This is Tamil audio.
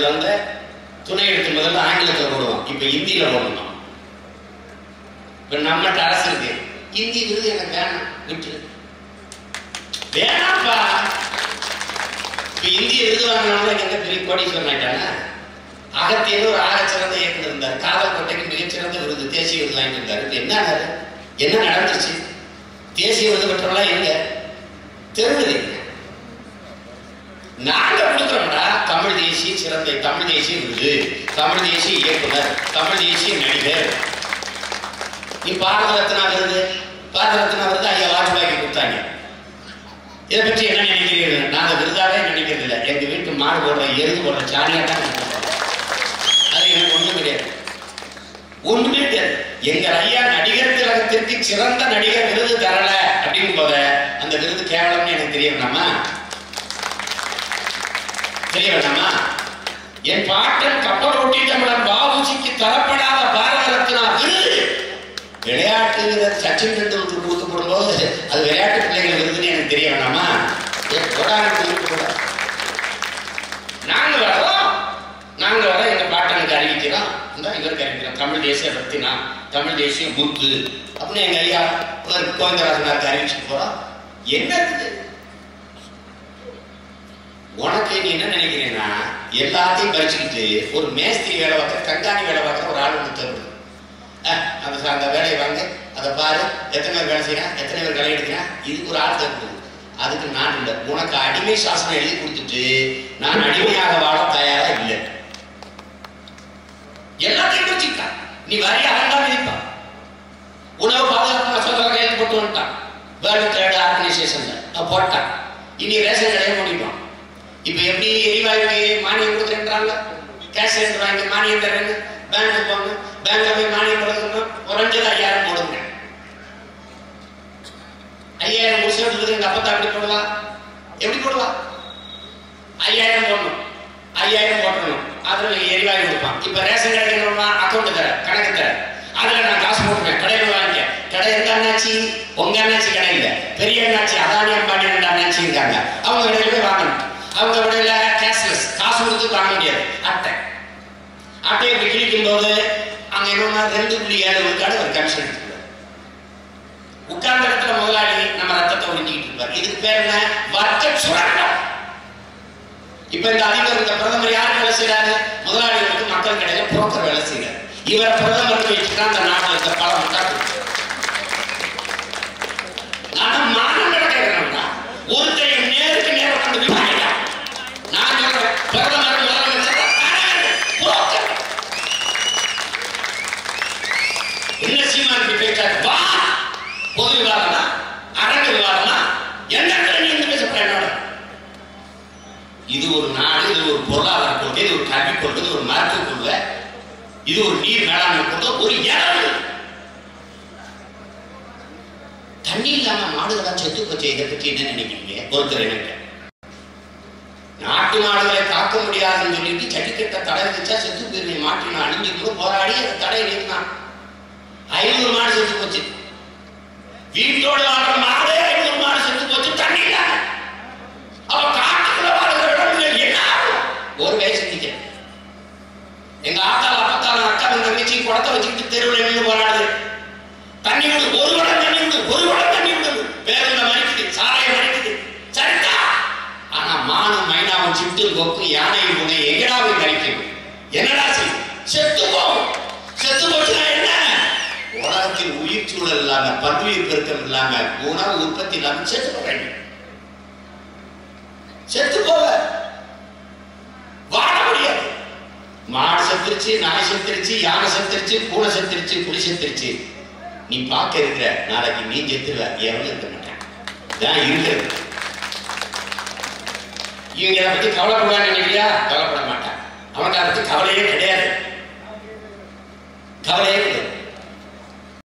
எழுத்துல வந்த துணை எழுத்து முதல்ல ஆங்கிலத்தில் போடுவோம் இப்ப ஹிந்தியில போடணும். இப்ப நம்மகிட்ட அரசு இருக்கு. ஹிந்தி விருது எனக்கு வேணாம். விட்டு வேணாப்பா இப்ப ஹிந்தி விருது வாங்கினவங்க எங்க பெரிய கோடீஸ்வரன் ஆயிட்டானா? அகத்தியர் ஒரு ஆக சிறந்த இயக்குனர் இருந்தார். காவல்கோட்டைக்கு மிகச்சிறந்த விருது. தேசிய விருது வாங்கிட்டு இருந்தார். இப்ப என்ன ஆனாரு? என்ன நடந்துச்சு? தேசிய விருது பெற்றவங்களா எங்க? தெருவில் நாங்க கொடுக்குறோம்டா. தமிழ் தேசிய சிறந்த தமிழ் தேசிய விருது தமிழ் தேசிய இயக்குனர் தமிழ் தேசிய நடிகர். நீ பாரத ரத்னா விருது பாரத ரத்னா விருது ஐயா வாஜ்பாய்க்கு கொடுத்தாங்க. இதை பற்றி என்ன நினைக்கிறீர்கள்? நாங்கள் விருதாவே நினைக்கிறது இல்லை. எங்கள் வீட்டு மாடு போடுற எருது போடுற சாணியா தான் அது எனக்கு ஒன்றும் கிடையாது. ஒன்றுமே கிடையாது. எங்கள் ஐயா நடிகர் திலகத்திற்கு சிறந்த நடிகர் விருது தரல அப்படின்னு போத அந்த விருது கேவலம்னு எனக்கு தெரிய தெரிய வேணாமா என் பாட்டன் கப்பல் ஒட்டி பாபுஜிக்கு தரப்படாத பாரத ரத்னா விருது விளையாட்டு வீரர் சச்சின் டெண்டுல்கர் கொடுத்து போடும்போது அது விளையாட்டு பிள்ளைகள் விருதுன்னு எனக்கு தெரிய வேணாமா? என் கொடானுக்கு விருது கூட நாங்க வரோம் நாங்கள் வர எங்க பாட்டனுக்கு அறிவிக்கிறோம் இந்த இவருக்கு அறிவிக்கிறோம் தமிழ் தேசிய ரத்தினா தமிழ் தேசிய முத்து அப்படின்னு எங்க ஐயா ஒரு கோவிந்தராஜனாருக்கு அறிவிச்சு போறோம் என்ன இருக்குது நீங்க என்ன நினைக்கிறேன்னா எல்லாத்தையும் பறிச்சுக்கிட்டு ஒரு மேஸ்திரி வேலை பார்க்குற கண்காணி வேலை பார்க்குற ஒரு ஆள் ஒன்று தேவைப்படுது அந்த அந்த வேலையை வாங்க அதை பாரு எத்தனை பேர் வேலை செய்யறான் எத்தனை பேர் களை எடுக்கிறான் இதுக்கு ஒரு ஆள் தேவைப்படுது அதுக்கு நான் இல்லை. உனக்கு அடிமை சாசனம் எழுதி கொடுத்துட்டு நான் அடிமையாக வாழ தயாரா இல்லை. எல்லாத்தையும் பிரிச்சுக்கிட்டான் நீ வரைய அவன்தான் இருப்பான் உணவு பாதுகாப்பு மசோதா கையில் போட்டு வந்துட்டான். வேர்ல்டு ட்ரேட் ஆர்கனைசேஷன்ல. போட்டான் இனி ரேஷன் கடையை முடிப்பான் இப்போ எப்படி எரிவாயு மானியம் கொடுக்குறேன்றாங்க கேஷ் சிலிண்டர் வாங்கி மானியம் தரேன்னு பேங்க்கு போங்க. பேங்க்ல போய் மானியம் கொடுக்கணும் குறைஞ்சது ஐயாயிரம் போடுங்க. ஐயாயிரம் முடிச்சு எடுத்துருக்கு எங்க அப்பத்தா எப்படி போடுவா? எப்படி போடுவா? ஐயாயிரம் போடணும். ஐயாயிரம் போட்டணும் அதுல எரிவாயு கொடுப்பான். இப்ப ரேஷன் கடைக்கு என்னமா அக்கௌண்ட் தர கணக்கு தர. அதுல நான் காசு போட்டுருவேன். கடையில் வாங்கிக்க. கடை எந்த அண்ணாச்சி? உங்க அண்ணாச்சி கடை இல்லை பெரிய அண்ணாச்சி அதானி அம்பானி அண்ணாச்சி இருக்காங்க. அவங்க கடையில போய் வாங்கணும். அவங்க கடையில கேஷ்லெஸ் காசு கொடுத்து வாங்க முடியாது. அட்டை. அட்டையை இப்படி கிழிக்கும் போது அங்க என்னன்னா ரெண்டு புள்ளி ஏழு விழுக்காடு ஒரு கமிஷன் எடுத்துக்கிறார் உட்கார்ந்த இடத்துல முதலாளி நம்ம ரத்தத்தை ஒடுக்கிட்டு இருப்பார். இதுக்கு பேர் என்ன? வர்க்க சுரண்டம் இப்ப இந்த அதிபர் இந்த பிரதமர் யார் வேலை செய்யறாரு முதலாளிகளுக்கு மக்கள் கடையில புரோக்கர் வேலை செய்யறாரு இவரை பிரதமர் வச்சுதான் அந்த நாட்டில் இருக்க பல மக்கள் நான் மானம் நடக்கிறேன்னா ஒருத்தர் நேருக்கு நேரம் உட்கார்ந்து விவாதிக்கலாம் நான் சொல்றேன் பிரதமர் முதலமைச்சர் புரோக்கர் என்ன சீமானுக்கு பேச்சாரு வா பொது விவாதமா அரங்க விவாதமா என்ன நீ வந்து பேசப்பட என்னோட இது ஒரு நாடு இது ஒரு பொருளாதார கொள்கை இது ஒரு கல்வி கொள்கை இது ஒரு மருத்துவ கொள்கை இது ஒரு நீர் மேலாண்மை கொள்கை ஒரு இடம். தண்ணி இல்லாம மாடுகளா செத்து போச்சு இதை பத்தி என்ன நினைக்கிறீங்க? ஒருத்தர் எனக்கு. நாட்டு மாடுகளை காக்க முடியாதுன்னு சொல்லிட்டு சட்டிக்கட்ட தடை விதிச்சா செத்து போயிருவீங்க மாட்டினா அழிஞ்சு கூட போராடி அந்த தடை நீக்கினான் ஐநூறு மாடு செத்து போச்சு. வீட்டோட வாழ்ற ஒரு வயசு எங்க ஆத்தால அப்பத்தால அக்கா தங்கச்சி குடத்தை வச்சுக்கிட்டு தெருவில் நின்று போராடுது. தண்ணி விடு ஒரு குடம் தண்ணி விடு ஒரு குடம் தண்ணி விடு பேருந்த மறைக்குது சாலையை மறைக்குது. சரிதா? ஆனா மானும் மைனாவும் சிட்டும் கொக்கு யானையும் முனை எங்கடாவும் கழிக்கும் என்னடா செய்யும்? செத்து போகும் செத்து போச்சுன்னா என்ன? உலகத்தில் உயிர் சூழல் இல்லாம பல்லுயிர் பெருக்கம் இல்லாம உணவு உற்பத்தி இல்லாம செத்து போக வேண்டும் செத்து போக வாழ முடியாது மாடு செத்துருச்சு நாய் செத்துருச்சு யானை செத்துருச்சு பூனை செத்துருச்சு புலி செத்துருச்சு. நீ பார்க்க இருக்கிற நாளைக்கு நீ செத்துருவ. எவனும் இருக்க மாட்டேன். இதான் இருக்கிறது. இவங்க இதை பத்தி கவலைப்படுவான்னு நினைக்கிறியா? கவலைப்பட மாட்டான். அவனுக்கு அதை பத்தி கவலையே கிடையாது. கவலையே